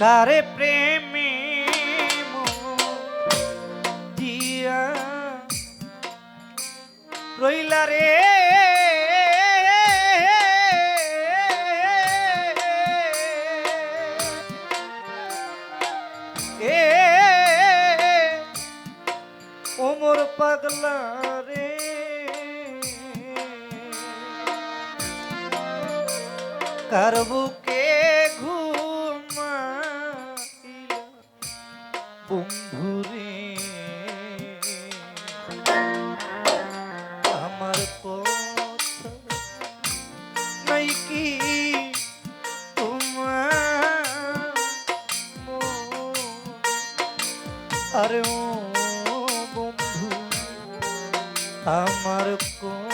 কারে প্রেমে দিয়া রইলা রে। এ ওমর পাগলা রে। কার বুক আরে ও বন্ধু আমার কোন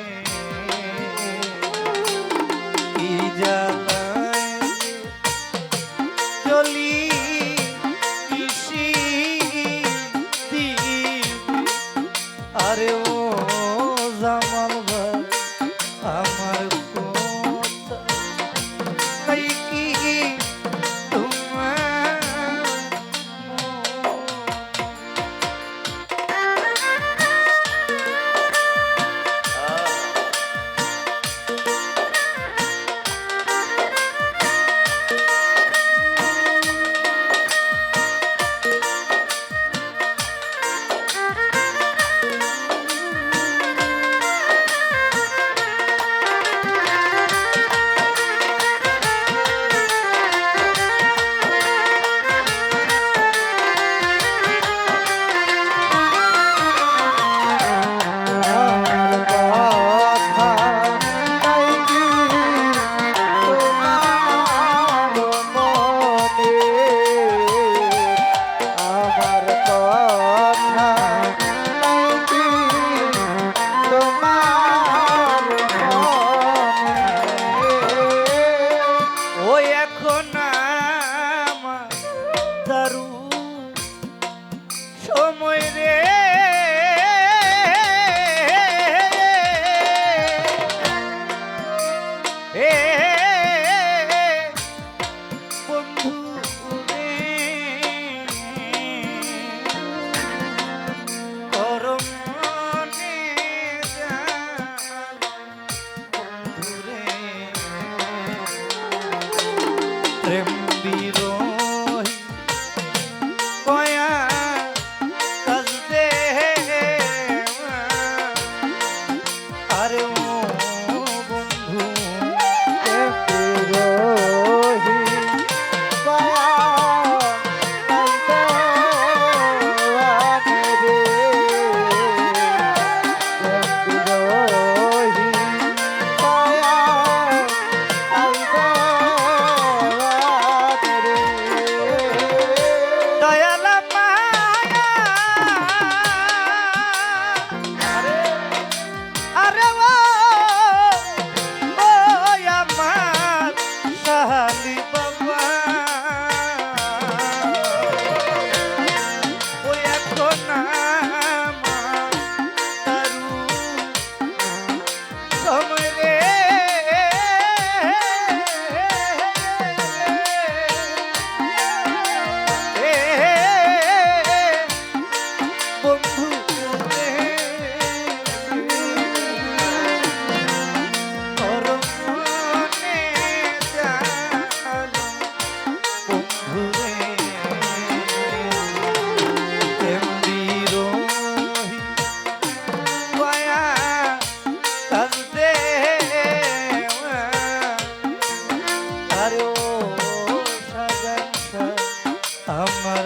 আমার